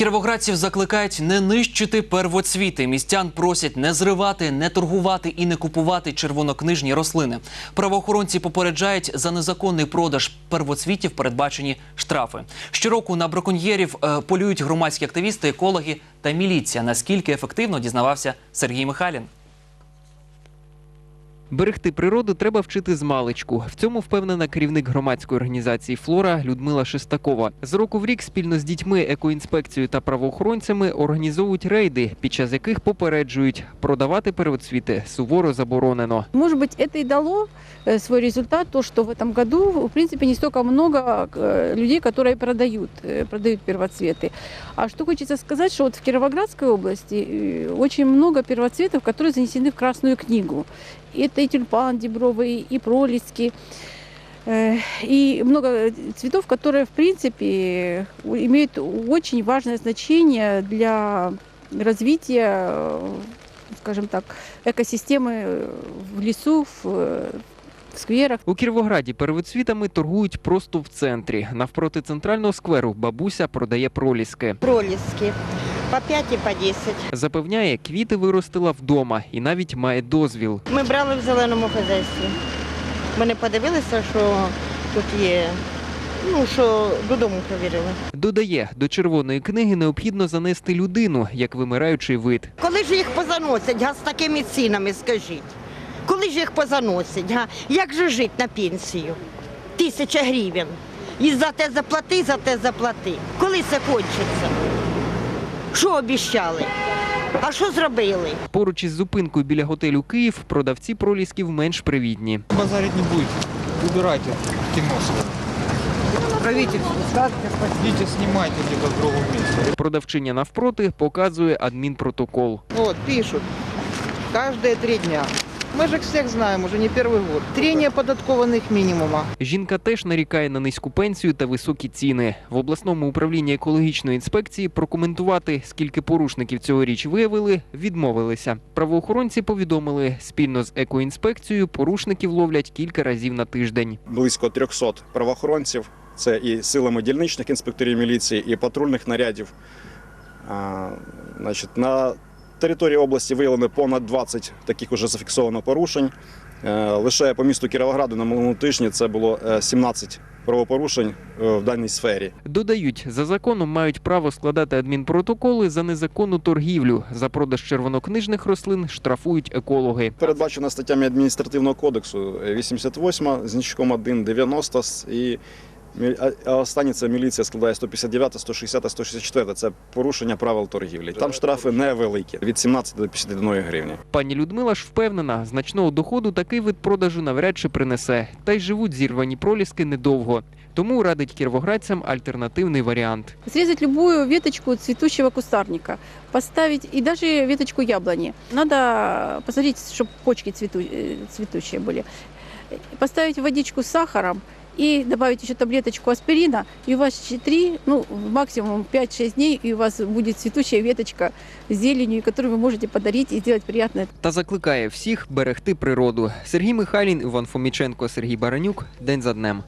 Кіровоградців закликають не нищити первоцвіти. Містян просять не зривати, не торгувати і не купувати червонокнижні рослини. Правоохоронці попереджають за незаконний продаж первоцвітів передбачені штрафи. Щороку на браконьєрів е, полюють громадські активісти, екологи та міліція. Наскільки ефективно дізнавався Сергій Михайлін. Берегти природу треба вчити з маличку. В цьому впевнена керівник громадської організації Флора Людмила Шестакова. З року в рік спільно з дітьми, екоінспекцією та правоохоронцями організовують рейди, під час яких попереджують, продавати первоцвіти суворо заборонено. Может быть, это и дало э, свой результат, то, что в этом году, в принципе, не столько много э, людей, которые продают, э, продают первоцветы. А что хочется сказать, что вот в Кировоградской области э, очень много первоцветов, которые занесены в Красную книгу. Это и тюльпан дебровый, и пролески, э, и много цветов, которые, в принципе, имеют очень важное значение для развития, э, скажем так, экосистемы э, в лесу, в, э, в скверах. У Кіровограді первоцвітами торгують просто в центрі. Навпроти центрального скверу бабуся продає проліски. проліски по 5 і по 10. Запевняє, квіти виростила вдома і навіть має дозвіл. Ми брали в зеленому хазяйстві. Вони подивилися, що тут є, ну, що додому провірили. Додає, до червоної книги необхідно занести людину як вимираючий вид. Коли ж їх позаносять, га, з такими цінами, скажіть? Коли ж їх позаносять, га? Як же жити на пенсію? Тисяча гривень. І за те заплати, за те заплати. Коли це кончиться? Що обіщали? А що зробили? Поруч із зупинкою біля готелю Київ продавці пролісків менш привітні. Базарить не будет. Убирайте кино свое. Правительство, снимайте где-то в другому місці. Продавчиня навпроти показує адмінпротокол. От, пишуть кожні три дня. Мы же всех знаем, уже не первый год. Трение податкованных минимума. Жінка теж нарікає на низьку пенсію та високі ціни. В обласному управлінні екологічної інспекції прокоментувати, скільки порушників цьогоріч виявили, відмовилися. Правоохоронці повідомили, спільно з екоінспекцією порушників ловлять кілька разів на тиждень. близько 300 правоохоронців. Це і силами дільничних інспекторів міліції, і патрульних нарядів. А, значить, на території області виявлено понад 20 таких уже зафіксовано порушень. Е, Лише по місту Кіровограду на минулому тижні це було е, 17 правопорушень е, в даній сфері. Додають, за законом мають право складати адмінпротоколи за незаконну торгівлю. За продаж червонокнижних рослин штрафують екологи. Передбачено статтями адміністративного кодексу е, 88 з значком 1, 90 і мі- а- а останні це міліція складає 159, 160, 164. Це порушення правил торгівлі. Там штрафи невеликі від 17 до 51 гривні. Пані Людмила ж впевнена, значного доходу такий вид продажу навряд чи принесе. Та й живуть зірвані проліски недовго. Тому радить кіровоградцям альтернативний варіант. Срезать любую веточку цветущего кустарника, поставить и даже веточку яблони. Надо посмотреть, чтобы почки цвету, э, цветущие были. Поставить водичку с сахаром и добавить еще таблеточку аспирина, и у вас 3, ну, максимум 5-6 дней, и у вас будет цветущая веточка с зеленью, которую вы можете подарить и сделать приятное Та закликає всіх берегти природу. Сергій Михайлін, Іван Фоміченко, Сергій Баранюк. День за днем.